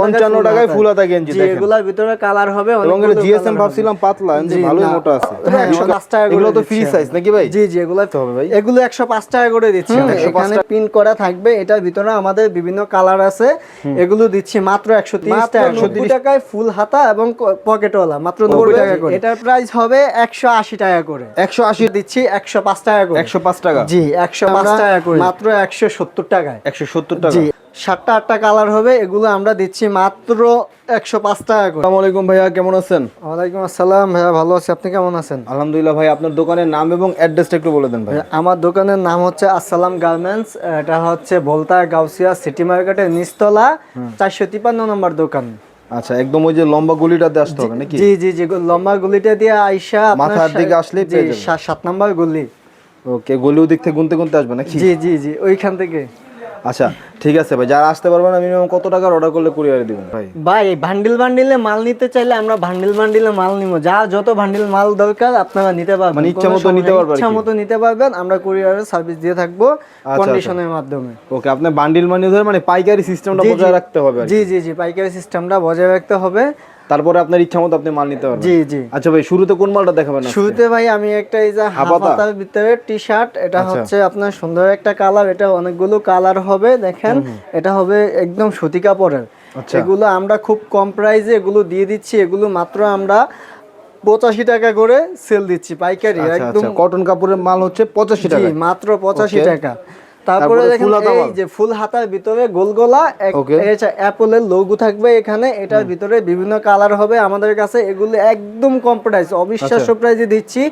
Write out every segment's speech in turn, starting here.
পঞ্চান্ন টাকায় ফুল হাতা গেঞ্জি এগুলার ভিতরে কালার হবে এবং জিএসএম ভাবছিলাম পাতলা কিন্তু ভালোই মোটা আছে। হ্যাঁ, টাকা এগুলো তো ফ্রি সাইজ নাকি ভাই? জি জি এগুলো তো হবে ভাই। এগুলো একশো পাঁচ টাকা করে দিচ্ছি এখানে পিন করা থাকবে এটার ভিতরে আমাদের বিভিন্ন কালার আছে। এগুলো দিচ্ছি মাত্র একশো তিরিশ টাকা একশো টাকায় ফুল হাতা এবং পকেটওয়ালা মাত্র নব্বই টাকা করে। এটার প্রাইস হবে একশো আশি টাকা করে। একশো আশি দিচ্ছি একশো পাঁচ টাকা করে। একশো পাঁচ টাকা। জি একশো পাঁচ টাকা করে। মাত্র একশো সত্তর টাকায়। একশো সত্তর টাকা। জি। সাতটা আটটা কালার হবে এগুলো আমরা দিচ্ছি মাত্র একশো পাঁচ টাকা করে। আলাইকুম ভাইয়া কেমন আছেন? ওয়ালাইকুম আসসালাম ভাইয়া ভালো আছি। আপনি কেমন আছেন? আলহামদুলিল্লাহ ভাই আপনার দোকানের নাম এবং অ্যাড্রেসটা একটু বলে দেন ভাই। আমার দোকানের নাম হচ্ছে আসসালাম গার্মেন্টস এটা হচ্ছে বলতা গাউসিয়া সিটি মার্কেটের নিচতলা চারশো তিপান্ন নম্বর দোকান। আচ্ছা একদম ওই যে লম্বা গুলিটাতে আসতে হবে নাকি? জি জি জি লম্বা গুলিটা দিয়ে আইসা মাথার দিকে। সা- সাত নম্বর গুলি। ওকে গলি ওদিক থেকে গুনতে গুনতে আসবে নাকি? জি জি জি ওইখান থেকে। আচ্ছা ঠিক আছে ভাই যারা আসতে পারবে না মিনিমাম কত টাকার অর্ডার করলে কুরিয়ারে দিবেন ভাই? ভাই বান্ডিল বান্ডিলে মাল নিতে চাইলে আমরা বান্ডিল বান্ডিলে মাল নিব। যা যত বান্ডিল মাল দরকার আপনারা নিতে পারবেন। মানে ইচ্ছা মতো নিতে পারবেন পারবে ইচ্ছা মতো নিতে পারবেন আমরা কুরিয়ারের সার্ভিস দিয়ে থাকব আচ্ছা। কন্ডিশনের মাধ্যমে। ওকে আপনি বান্ডিল মানি ধরে মানে পাইকারি সিস্টেমটা। বজায় রাখতে হবে জি জি জি পাইকারি সিস্টেমটা বজায় রাখতে হবে। তারপরে আপনার ইচ্ছা মতো আপনি মাল নিতে পারবেন। জি জি। আচ্ছা ভাই শুরুতে কোন মালটা দেখাবেন শুরুতে ভাই আমি একটা এই যে হাফাতা? হাফাতার ভিতরে টি শার্ট এটা আচ্ছা। হচ্ছে আপনার সুন্দর একটা কালার এটা অনেকগুলো কালার হবে দেখেন। এটা হবে একদম সুতি কাপড়ের। আচ্ছা। এগুলো আমরা খুব কম প্রাইসে এগুলো দিয়ে দিচ্ছি এগুলো মাত্র আমরা পঁচাশি টাকা করে সেল দিচ্ছি পাইকারি। আচ্ছা একদম কটন কাপড়ের মাল হচ্ছে পঁচাশি টাকা মাত্র পঁচাশি টাকা। তারপরে দেখেন ফুল এই যে ফুল হাতার ভিতরে গোল গোলা অ্যাপলের লোগো থাকবে এখানে এটার ভিতরে বিভিন্ন কালার হবে আমাদের কাছে। এগুলো একদম কম প্রাইস অবিশ্বাস্য প্রাইসে দিচ্ছি।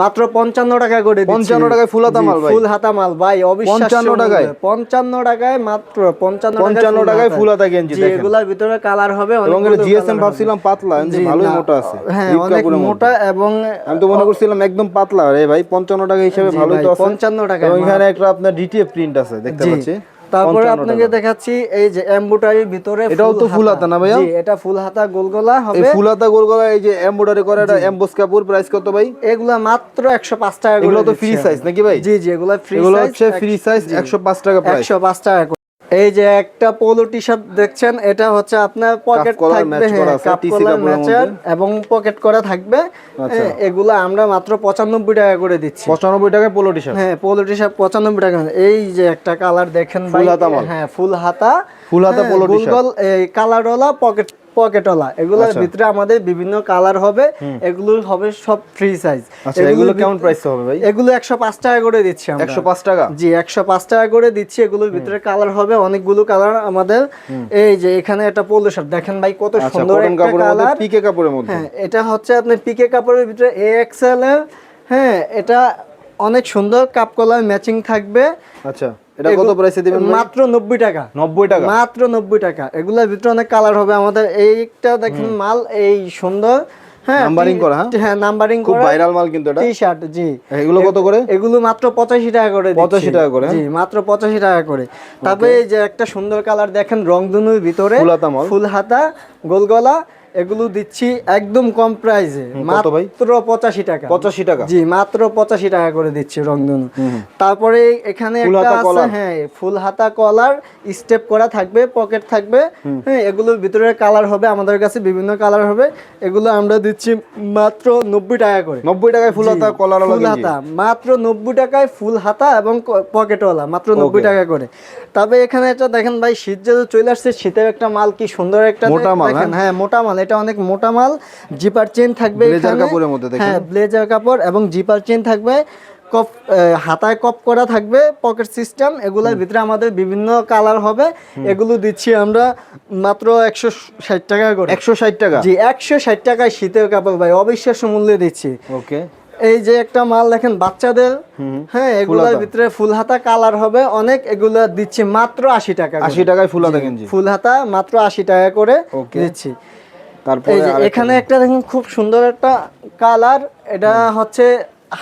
মাত্র পঞ্চান্ন টাকা করে দিচ্ছি। 55 টাকায় ফুল হাতা মাল ভাই? ফুল হাতা মাল ভাই অবিশ্বাস্য 55 টাকায়? পঞ্চান্ন টাকায় মাত্র পঞ্চান্ন 55 টাকায় ফুল হাতা। গেঞ্জি দেখেন। এগুলার ভিতরে কালার হবে এবং জিএসএম ভাবছিলাম পাতলা কিন্তু ভালোই মোটা আছে। হ্যাঁ অনেক মোটা এবং আমি তো মনে করছিলাম একদম পাতলা রে ভাই পঞ্চান্ন টাকা হিসেবে ভালোই তো আছে। 55 টাকায় এবং এখানে একটা আপনার ডিটিএফ প্রিন্ট আছে দেখতে পাচ্ছি। তারপরে আপনাকে দেখাচ্ছি এই যে এমব্রয়ডারির ভিতরে এটাও তো ফুল হাতা। না ভাইয়া? জি এটা ফুল হাতা গোলগলা হবে এই ফুল হাতা গোলগলা এই যে এমব্রয়ডারি করা এটা এমবোস কাপড় প্রাইস কত ভাই? এগুলা মাত্র 105 টাকা এগুলো তো ফ্রি সাইজ নাকি ভাই? জি জি এগুলা ফ্রি এগুলো সাইজ হচ্ছে ফ্রি সাইজ 105 টাকা প্রাইস 105 টাকা। এই যে একটা পোলো টি শার্ট দেখছেন এটা হচ্ছে আপনার পকেট থাকবে হ্যাঁ এবং পকেট করা থাকবে। আচ্ছা। হ্যাঁ, এগুলো আমরা মাত্র 95 টাকা করে দিচ্ছি। পঁচানব্বই টাকা পোলো টি শার্ট হ্যাঁ পোলো টি শার্ট 95 টাকা। এই যে একটা কালার দেখেন ভাই ফুল হাতা হ্যাঁ ফুল হাতা। ফুল হাতা হ্যাঁ, পোলো শার্ট গোল এই কালারওয়ালা পকেট পকেটওয়ালা। এগুলোর আচ্ছা। ভিতরে আমাদের বিভিন্ন কালার হবে এগুলো হবে সব ফ্রি সাইজ আচ্ছা এগুলো কেমন প্রাইস হবে ভাই? এগুলো 105 টাকা করে দিচ্ছি আমরা। 105 টাকা? জি 105 টাকা করে দিচ্ছি। এগুলোর ভিতরে কালার হবে অনেকগুলো কালার আমাদের। এই যে এখানে একটা পোলো শার্ট দেখেন ভাই কত আচ্ছা সুন্দর একটা কালার। পিকে কাপড়ের মধ্যে? হ্যাঁ এটা হচ্ছে আপনার পিকে কাপড়ের ভিতরে এ এক্সেল হ্যাঁ এটা অনেক সুন্দর কাপ কলার ম্যাচিং থাকবে। আচ্ছা। এটা কত প্রাইসে দিবেন মাত্র নব্বই টাকা। 90 টাকা? মাত্র নব্বই টাকা। এগুলোর ভিতরে অনেক কালার হবে। আমাদের এইটা দেখেন মাল এই সুন্দর। হ্যাঁ Numbering করা, হ্যাঁ? হ্যাঁ নাম্বারিং খুব ভাইরাল মাল কিন্তু এটা। টি শার্ট জি এগুলো কত করে? এগুলো মাত্র পঁচাশি টাকা করে দিচ্ছি। 85 টাকা করে, হ্যাঁ? জি মাত্র পঁচাশি টাকা করে। তারপরে এই যে একটা সুন্দর কালার দেখেন রংধনুর ভিতরে। ফুল হাতা মাল। এগুলো দিচ্ছি একদম কম প্রাইসে মাত্র পঁচাশি টাকা। 85 টাকা? জি মাত্র পঁচাশি টাকা করে দিচ্ছি রংধনু। তারপরে এখানে একটা আছে হ্যাঁ ফুল হাতা কলার স্টেপ করা থাকবে পকেট থাকবে। হ্যাঁ এগুলোর ভিতরে কালার হবে আমাদের কাছে বিভিন্ন কালার হবে। এগুলো আমরা দিচ্ছি মাত্র নব্বই টাকা করে। 90 টাকায় ফুল হাতা কলার ফুল হাতা মাত্র নব্বই টাকায় ফুল হাতা এবং পকেটওয়ালা মাত্র নব্বই টাকা করে। তবে এখানে এটা দেখেন ভাই শীত যেহেতু চলে আসছে শীতের একটা মাল কি সুন্দর একটা মোটা মাল, হ্যাঁ মোটা মাল এটা অনেক মোটা মাল জিপার চেন থাকবে এখানে। কাপড়ের মধ্যে দেখেন। হ্যাঁ ব্লেজার কাপড় এবং জিপার চেন থাকবে। কপ হাতায় কপ করা থাকবে পকেট সিস্টেম এগুলোর ভিতরে আমাদের বিভিন্ন কালার হবে। এগুলো দিচ্ছি আমরা মাত্র একশো ষাট টাকা করে। 160 টাকা? জি একশো ষাট টাকায় শীতের কাপড় ভাই অবিশ্বাস্য মূল্যে দিচ্ছি। ওকে। এই যে একটা মাল দেখেন বাচ্চাদের। হ্যাঁ এগুলোর ভিতরে ফুল হাতা কালার হবে। অনেক এগুলো দিচ্ছি মাত্র আশি টাকা আশি টাকায় ফুল হাতা ফুল হাতা মাত্র আশি টাকা করে দিচ্ছি। তারপরে এখানে একটা দেখুন খুব সুন্দর একটা কালার। এটা হচ্ছে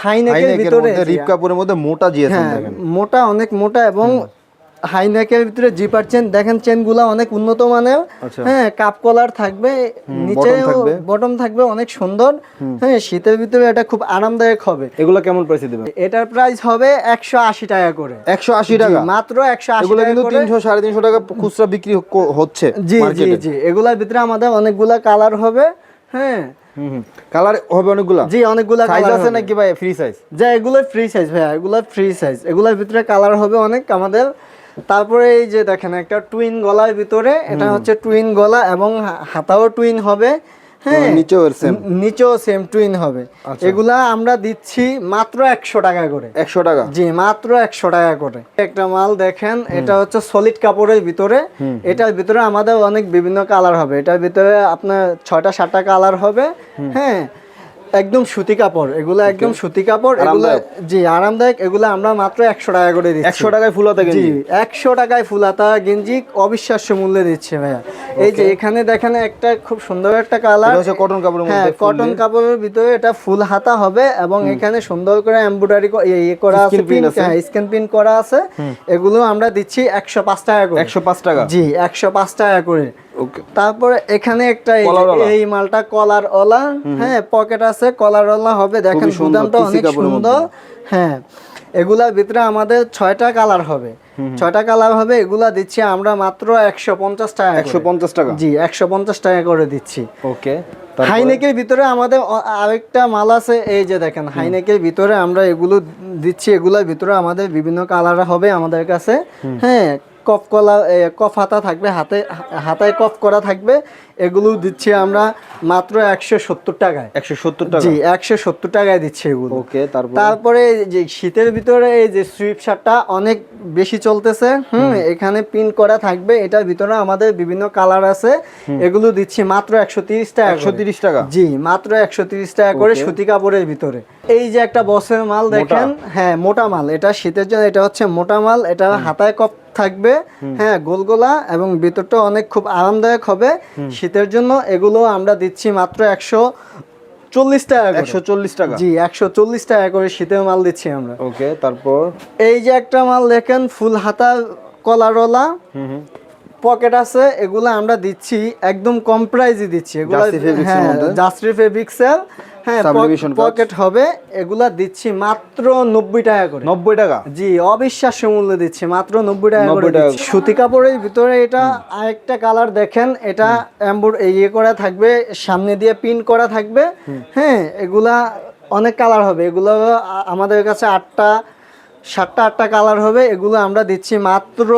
হাইনেকের ভিতরে রিপ কাপড়ের মধ্যে মোটা জিএসএম হ্যাঁ দেখেন। মোটা অনেক মোটা এবং হাইনেকের ভিতরে জিপার চেন দেখেন চেনগুলো অনেক উন্নত মানের। আচ্ছা। হ্যাঁ কাপ কলার থাকবে নিচে বটম থাকবে। অনেক সুন্দর। হ্যাঁ শীতের ভিতরে এটা খুব আরামদায়ক হবে। এগুলো কেমন প্রাইসে দিবেন? এটার প্রাইস হবে একশো আশি টাকা করে। একশো আশি টাকা? মাত্র একশো আশি এগুলো কিন্তু করে। তিনশো সাড়ে তিনশো টাকা খুচরা বিক্রি হচ্ছে জি জি জি এগুলার ভিতরে আমাদের অনেকগুলা কালার হবে হ্যাঁ। কালার হবে অনেকগুলা? জি অনেকগুলা সাইজ আছে নাকি ভাই? ফ্রি সাইজ যা এগুলো ফ্রি সাইজ ভাইয়া এগুলো ফ্রি সাইজ এগুলোর ভিতরে কালার হবে অনেক আমাদের তারপরে এই যে দেখেন একটা টুইন গলার ভিতরে এটা হচ্ছে টুইন গলা এবং হাতাও টুইন হবে হ্যাঁ নিচেও? ন- নিচেও সেম টুইন হবে। আচ্ছা। এগুলা আমরা দিচ্ছি মাত্র একশো টাকা করে। একশো টাকা? জি মাত্র একশো টাকা করে। একটা মাল দেখেন এটা হচ্ছে সলিড কাপড়ের ভিতরে। এটার ভিতরে আমাদের অনেক বিভিন্ন কালার হবে। এটার ভিতরে আপনার ছয়টা সাতটা কালার হবে হ্যাঁ। একদম সুতি কাপড় এগুলো একদম সুতি কাপড় এগুলো জি আরামদায়ক এগুলো আমরা মাত্র একশো টাকা করে দিচ্ছি। একশো টাকায় ফুল হাতা গেঞ্জি? একশো টাকায় ফুলাতা গেঞ্জি অবিশ্বাস্য মূল্যে দিচ্ছে ভাইয়া। এই যে এখানে দেখেন একটা খুব সুন্দর একটা কালার কটন কাপড়ের হ্যাঁ কটন কাপড়ের ভিতরে এটা ফুল হাতা হবে এবং এখানে সুন্দর করে এমব্রয়ডারি ইয়ে করা আছে। হ্যাঁ স্ক্যান প্রিন্ট করা আছে। এগুলো আমরা দিচ্ছি একশো পাঁচ টাকা করে। একশো পাঁচ টাকা? জি একশো পাঁচ টাকা করে। তারপরে এখানে একটা এই মালটা কলার ওলা। হ্যাঁ পকেট আছে কলার ওলা হবে। দেখেন সুন্দর, অনেক সুন্দর। হ্যাঁ এগুলার ভিতরে আমাদের ছয়টা কালার হবে। ছয়টা কালার হবে এগুলা দিচ্ছি আমরা মাত্র একশো পঞ্চাশ টাকা একশো পঞ্চাশ টাকা? জি একশো পঞ্চাশ টাকা করে দিচ্ছি। ওকে হাইনেকের ভিতরে আমাদের আরেকটা মাল আছে এই যে দেখেন হাইনেকের ভিতরে আমরা এগুলো দিচ্ছি এগুলোর ভিতরে আমাদের বিভিন্ন কালার হবে আমাদের কাছে। হ্যাঁ কফ কলা কফ হাতা থাকবে হাতে হাতায় কফ করা থাকবে। এগুলো দিচ্ছি আমরা মাত্র একশো সত্তর টাকায়। একশো সত্তর টাকা? জি একশো সত্তর টাকায় দিচ্ছি এগুলো। ওকে তারপর? তারপরে যে শীতের ভিতরে এই যে সুইপ শার্টটা অনেক বেশি চলতেছে। হুম এখানে প্রিন্ট করা থাকবে। এটার ভিতরে আমাদের বিভিন্ন কালার আছে। এগুলো দিচ্ছি মাত্র একশো তিরিশ টাকা একশো তিরিশ টাকা? জি মাত্র একশো তিরিশ টাকা করে সুতি কাপড়ের ভিতরে। এই যে একটা বসের মাল দেখেন হ্যাঁ মোটা মাল। এটা শীতের জন্য এটা হচ্ছে মোটা মাল। এটা হাতায় কপ থাকবে। হ্যাঁ গোলগোলা এবং ভিতরটা অনেক খুব আরামদায়ক হবে। শীতের জন্য এগুলো আমরা দিচ্ছি মাত্র একশো চল্লিশ টাকা একশো চল্লিশ টাকা? জি একশো চল্লিশ টাকা করে শীতের মাল দিচ্ছি আমরা। ওকে তারপর? এই যে একটা মাল দেখেন ফুল হাতা হুম পকেট আছে এগুলো আমরা দিচ্ছি একদম কম প্রাইজে দিচ্ছি। এগুলো? জাস্ট্রি হ্যাঁ পকেট হবে এগুলা দিচ্ছি মাত্র নব্বই টাকা করে। নব্বই টাকা? জি অবিশ্বাস্য মূল্য দিচ্ছি মাত্র নব্বই টাকা করে সুতি কাপড়ের ভিতরে এটা আরেকটা কালার দেখেন এটা ইয়ে করা থাকবে সামনে দিয়ে পিন করা থাকবে। হ্যাঁ এগুলা অনেক কালার হবে এগুলো আমাদের কাছে আটটা সাতটা আটটা কালার হবে এগুলো আমরা দিচ্ছি মাত্র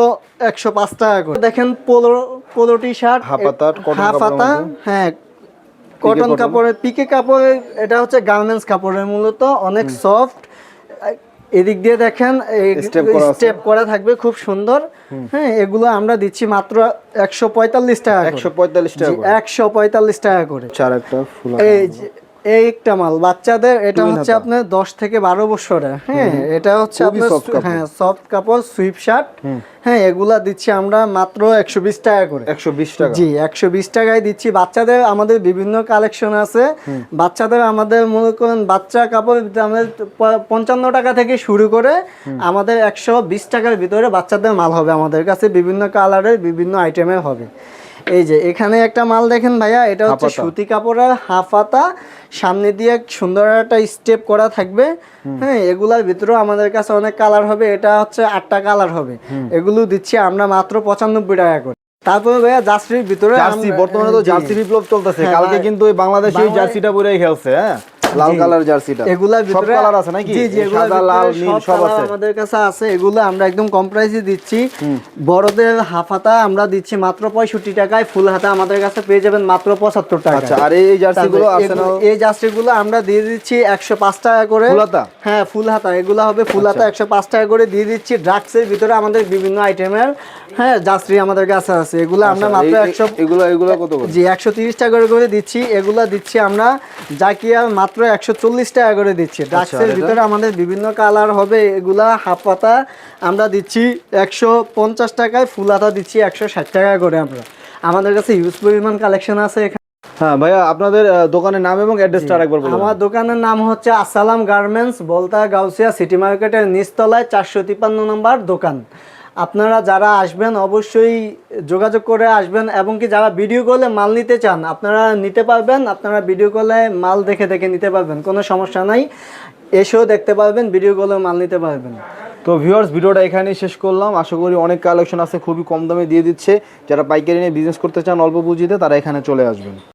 একশো পাঁচ টাকা করে। দেখেন polo polo T shirt half হাতা হ্যাঁ কটন কাপড়ের পিকে কাপড়ের এটা হচ্ছে গার্মেন্টস কাপড়ের মূলত অনেক সফট এদিক দিয়ে দেখেন স্টেপ করা থাকবে খুব সুন্দর। হ্যাঁ এগুলো আমরা দিচ্ছি মাত্র একশো পঁয়তাল্লিশ টাকা একশো পঁয়তাল্লিশ টাকা একশো পঁয়তাল্লিশ টাকা করে। চার একটা ফুল এই এই একটা মাল। বাচ্চাদের এটা হচ্ছে আপনার দশ থেকে বারো বছরে হ্যাঁ এটা হচ্ছে আপনার হ্যাঁ সফট কাপড় সুইপ শার্ট হ্যাঁ এগুলা দিচ্ছি আমরা মাত্র একশো বিশ টাকা করে। একশো বিশ টাকা। জি একশো বিশ টাকায় দিচ্ছি। বাচ্চাদের আমাদের বিভিন্ন কালেকশন আছে। বাচ্চাদের আমাদের মনে করেন বাচ্চা কাপড় আমাদের প- পঞ্চান্ন টাকা থেকে শুরু করে আমাদের একশো বিশ টাকার ভিতরে বাচ্চাদের মাল হবে আমাদের কাছে। বিভিন্ন কালারের বিভিন্ন আইটেমের হবে। এই যে এখানে একটা মাল দেখেন ভাইয়া এটা হচ্ছে সুতি কাপড়ের হাফাতা। সামনে দিয়ে সুন্দর একটা স্টেপ করা থাকবে। হ্যাঁ এগুলার ভিতরে আমাদের কাছে অনেক কালার হবে। এটা হচ্ছে আটটা কালার হবে। এগুলো দিচ্ছি আমরা মাত্র পঁচানব্বই টাকা করে। তারপরে ভাইয়া জার্সির ভিতরে জার্সি বর্তমানে তো। জার্সি বিপ্লব চলতেছে। হ্যাঁ, কালকে কিন্তু বাংলাদেশে জার্সিটা পরে খেলছে হ্যাঁ? লাল কালার জার্সিটা। এগুলার সব কালার আছে নাকি? জি জি সাদা লাল নীল সব আছে। আমাদের কাছে আছে। এগুলো আমরা একদম কম প্রাইসে দিচ্ছি। বড়দের হাফ হাতা আমরা দিচ্ছি মাত্র পঁয়ষট্টি টাকায়। ফুল হাতা আমাদের কাছে পেয়ে যাবেন মাত্র পঁচাত্তর টাকা আচ্ছা আর এই জার্সি গুলো আছে না? এই জার্সি গুলো আমরা দিয়ে দিচ্ছি একশো পাঁচ টাকা করে। ফুল হাতা? আচ্ছা। হ্যাঁ ফুল হাতা। এগুলো হবে ফুল হাতা একশো পাঁচ টাকা করে দিয়ে দিচ্ছি। ড্রাগসের ভিতরে আমাদের বিভিন্ন আইটেমের হ্যাঁ জার্সি আমাদের কাছে আছে। এগুলো আমরা মাত্র আচ্ছা, এই- একশো এগুলো এগুলো কত করে? জি একশো তিরিশ টাকা করে করে দিচ্ছি। এগুলা দিচ্ছি আমরা জাকিয়া মাত্র একশো চল্লিশ টাকা করে দিচ্ছি ড্রাক্সের আচ্ছা, ভিতরে আমাদের বিভিন্ন কালার হবে এগুলা হাফ পাতা। আমরা দিচ্ছি একশো পঞ্চাশ টাকায় ফুল হাতা দিচ্ছি একশো ষাট টাকা করে আমরা। আমাদের কাছে ইউজ পরিমাণ কালেকশন আছে এখানে। হ্যাঁ ভাইয়া আপনাদের দোকানের নাম এবং অ্যাড্রেসটা আরেকবার বলুন। আমার দোকানের নাম হচ্ছে আসসালাম গার্মেন্টস বলতা গাউসিয়া সিটি মার্কেটের নিচতলায় চারশো তিপ্পান্ন নম্বর দোকান। আপনারা যারা আসবেন অবশ্যই যোগাযোগ করে আসবেন এবং কি যারা ভিডিও কলে মাল নিতে চান, আপনারা নিতে পারবেন, আপনারা ভিডিও কলে মাল দেখে দেখে নিতে পারবেন, কোনো সমস্যা নাই। এসেও দেখতে পারবেন ভিডিও কলে মাল নিতে পারবেন। তো ভিউয়ার্স ভিডিওটা এখানেই শেষ করলাম। আশা করি অনেক কালেকশন আছে, খুবই কম দামে দিয়ে দিচ্ছে। যারা পাইকারি নিয়ে বিজনেস করতে চান, অল্প পুঁজিতে তারা এখানে চলে আসবেন।